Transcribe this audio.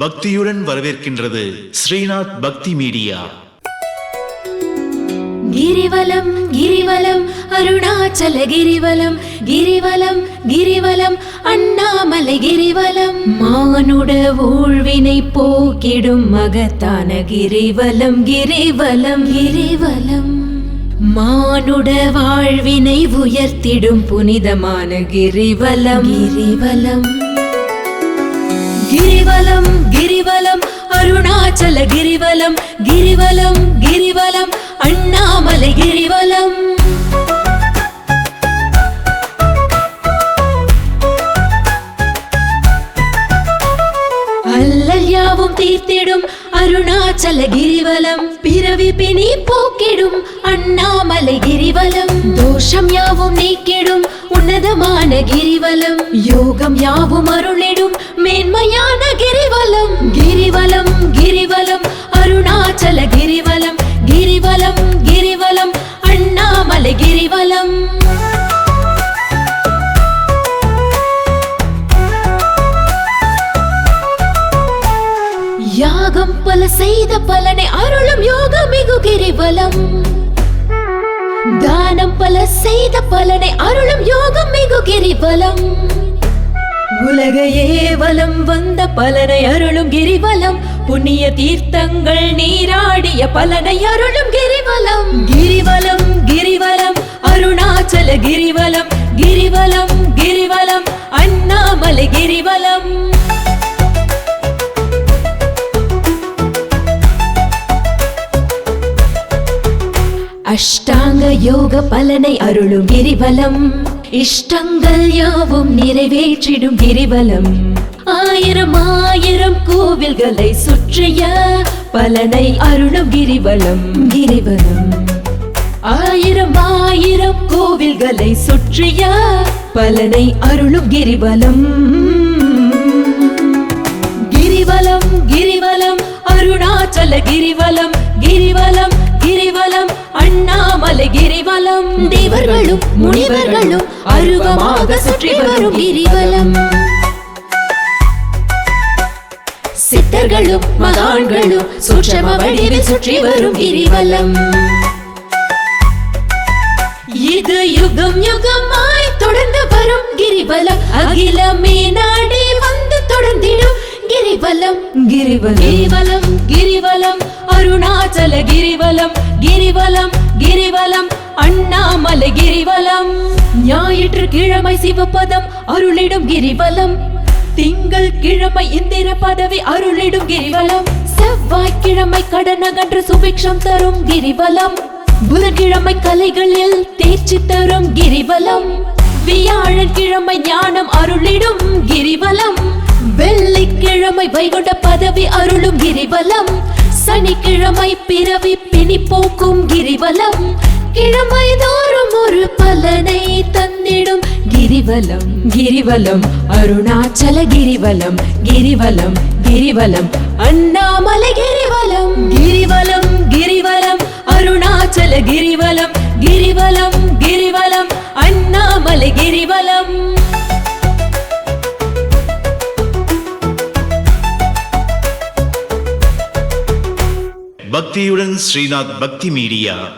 பக்தியுடன் வரவேற்கின்றது ஸ்ரீநாத் பக்தி மீடியா. கிரிவலம் கிரிவலம் அருணாச்சல கிரிவலம் கிரிவலம் கிரிவலம் அண்ணாமலை கிரிவலம். மானுட ஊழ்வினை போக்கிடும் மகத்தான கிரிவலம் கிரிவலம் கிரிவலம். மானுட வாழ்வினை உயர்த்திடும் புனிதமான கிரிவலம் கிரிவலம். கிரிவலம் கிரிவலம் அருணாச்சல கிரிவலம் கிரிவலம் கிரிவலம் அண்ணாமலை கிரிவலம். அல்லல் யாவும் தீர்த்திடும் அருணாச்சல கிரிவலம் பிறவி பிணி போக்கிடும் அண்ணாமலை கிரிவலம். தோஷம் யாவும் நீக்கிடும் உன்னதமான கிரிவலம் யோகம் யாவும் அருளிடும் அருணாச்சல கிரிவலம் கிரிவலம் கிரிவலம் அண்ணாமலை கிரிவலம். யாகம் பல செய்த பலனை அருளும் யோக மிகு கிரிவலம். தானம் பல செய்த பலனை அருளும் யோகம் மிகு கிரிவலம். உலகையே வலம் வந்த பலனை அருளும் கிரிவலம். புண்ணிய தீர்த்தங்கள் நீராடிய பலனை அருளும் கிரிவலம். கிரிவலம் கிரிவலம் அருணாச்சல கிரிவலம் கிரிவலம் கிரிவலம் அண்ணாமலை கிரிவலம். அஷ்டாங்க யோக பலனை அருளும் கிரிவலம். இஷ்டங்கள் யாவும் நிறைவேற்றிடும் கிரிவலம். ஆயிரம் ஆயிரம் கோவில்களை சுற்றிய பலனை அருளும் கிரிவலம் கிரிவலம். ஆயிரம் ஆயிரம் கோவில்களை சுற்றிய பலனை அருளும் கிரிவலம். கிரிவலம் கிரிவலம் அருணாச்சல கிரிவலம். கிரிவலம் தேவர்களும் முனிவர்களும் அருவமாக சுற்றி வரும் கிரிவலம். சித்தர்களும் மகான்களும் சூட்சம வடிவில் சுற்றி வரும் கிரிவலம். இது யுகம் யுகமாய் தொடர்ந்து வரும் கிரிவலம். அகிலமே நாடி வந்து தொடர்ந்திடும் கிரிவலம் கிரிவலம். கிரிவலம் கிரிவலம் அருணாச்சல கிரிவலம் கிரிவலம் கிரிவலம் அண்ணாமலை கிரிவலம். ஞாயிற்று கிழமை சிவபதம் அருளிடும் கிரிவலம். திங்கள் கிழமை இந்திர பதவி அருளிடும் கிரிவலம். செவ்வாய்க்கிழமை கடன் அகன்று சுபிக்ஷம் தரும் கிரிவலம். புதன்கிழமை கலைகளில் தேர்ச்சி தரும் கிரிவலம். வியாழக்கிழமை ஞானம் அருளிடும் கிரிவலம். வெள்ளிக்கிழமை வைகுண்ட பதவி அருளும் கிரிவலம். சனிக்கிழமை பிறவி பிணி போக்கும் கிரிவலம். கிழமை தோறும் ஒரு பலனை தந்திடும் கிரிவலம். கிரிவலம் அருணாச்சல கிரிவலம் கிரிவலம் கிரிவலம் அண்ணாமலை கிரிவலம். கிரிவலம் கிரிவலம் அருணாச்சல கிரிவலம் கிரிவலம் கிரிவலம் அண்ணாமலை கிரிவலம். பக்தியுடன் ஸ்ரீநாத் பக்தி மீடியா.